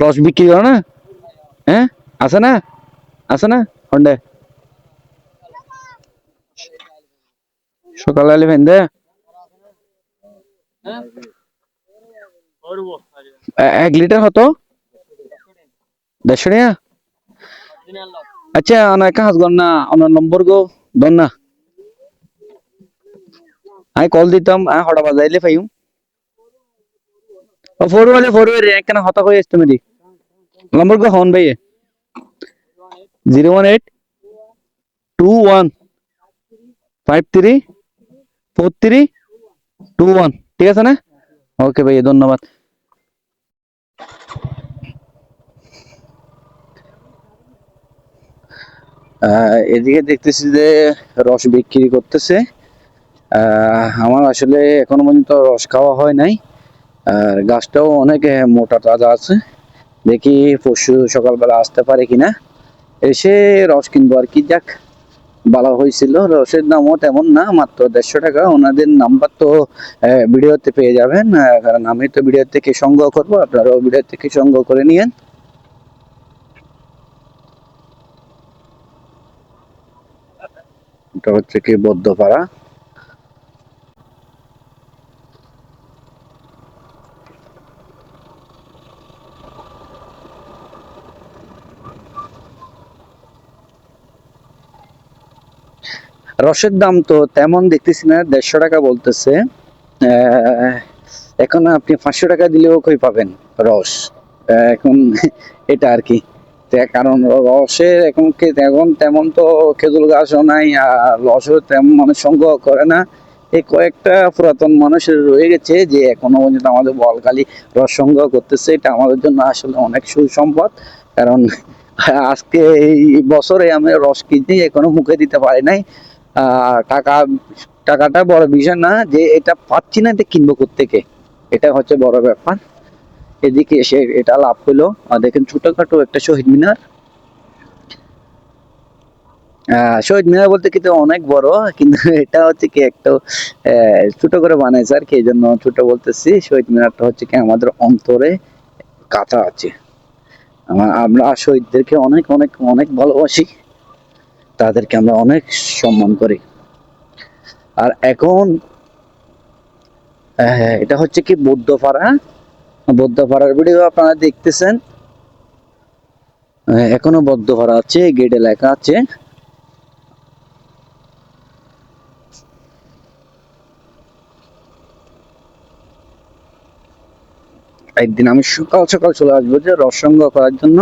রস বিক্রি করো না? হ্যাঁ? আছে না? আছে না? হন্ডে সকালে আলি ফেন দে এক লিটার হতো দেড়শো টাকা? আচ্ছা অনেক কাজ কর না আমার নম্বর গো দন না। আমি কল দিতাম আমি হঠাৎ বাজাইলে পাইম। ও ফোর বলে ফোর রে একখানা হতা হয়ে আসতে মেরি নম্বর গো হন ভাই zero one eight, two one, five three, four three, two one. ঠিক আছে না? ওকে ভাই ধন্যবাদ। এদিকে দেখতেছি যে রস বিক্রি করতেছে। আমার আসলে এখনও পর্যন্ত রস খাওয়া হয় নাই। আর গাছটাও অনেক মোটা তাজা আছে। দেখি পরশু সকালবেলা আসতে পারে কিনা। এসে রস কিনবো আর কি যাক, ভালো হয়েছিল। রসের দামও তেমন না, মাত্র দেড়শো টাকা। ওনাদের নাম্বার তো ভিডিওতে পেয়ে যাবেন। কারণ আমি তো ভিডিও থেকে সংগ্রহ করব, আপনারাও ভিডিও থেকে সংগ্রহ করে নিয়েন। এটা হচ্ছে কি বদ্ধপাড়া। রসের দাম তো তেমন দেখতেছি না, দেড়শো টাকা বলতেছে। এখন আপনি পাঁচশো টাকা দিলেও কই পাবেন রস? এখন এটা আর কি। কারণ রসের এখন এখন তেমন তো খেজুর গাছও নাই, আর রসও তেমন মানুষ সংগ্রহ করে না। এই কয়েকটা পুরাতন মানুষের রয়ে গেছে যে এখনও পর্যন্ত আমাদের বলকালি রস সংগ্রহ করতেছে। এটা আমাদের জন্য আসলে অনেক সুসম্পদ, কারণ আজকে এই বছরে আমি রস কিনতে এখনও মুখে দিতে পারি নাই। টাকা, টাকাটা বড় বিষয় না যে এটা পাচ্ছি না, এটা কিনবো কোত্থেকে? এটা হচ্ছে বড় ব্যাপার। এদিকে এসে এটা লাভ হলো। আর দেখেন ছোটখাটো একটা শহীদ মিনার। শহীদ মিনার বলতে কিন্তু অনেক বড়, কিন্তু এটা হচ্ছে কি একটা ছোট করে বানাইছে আর কি এই জন্য ছোট বলতেছি। শহীদ মিনারটা হচ্ছে কি আমাদের অন্তরে কাঁথা আছে। আমরা শহীদদেরকে অনেক অনেক অনেক ভালোবাসি। তাদেরকে আমরা অনেক সম্মান করি। আর এখন আহ, এটা হচ্ছে কি বৌদ্ধপাড়া? বৌদ্ধপাড়ার ভিডিও আপনারা দেখতেছেন। আহ, এখনও বৌদ্ধপাড়া আছে গেটে লেখা আছে। একদিন আমি সকাল সকাল চলে আসব যে রস সংগ্রহ করার জন্য।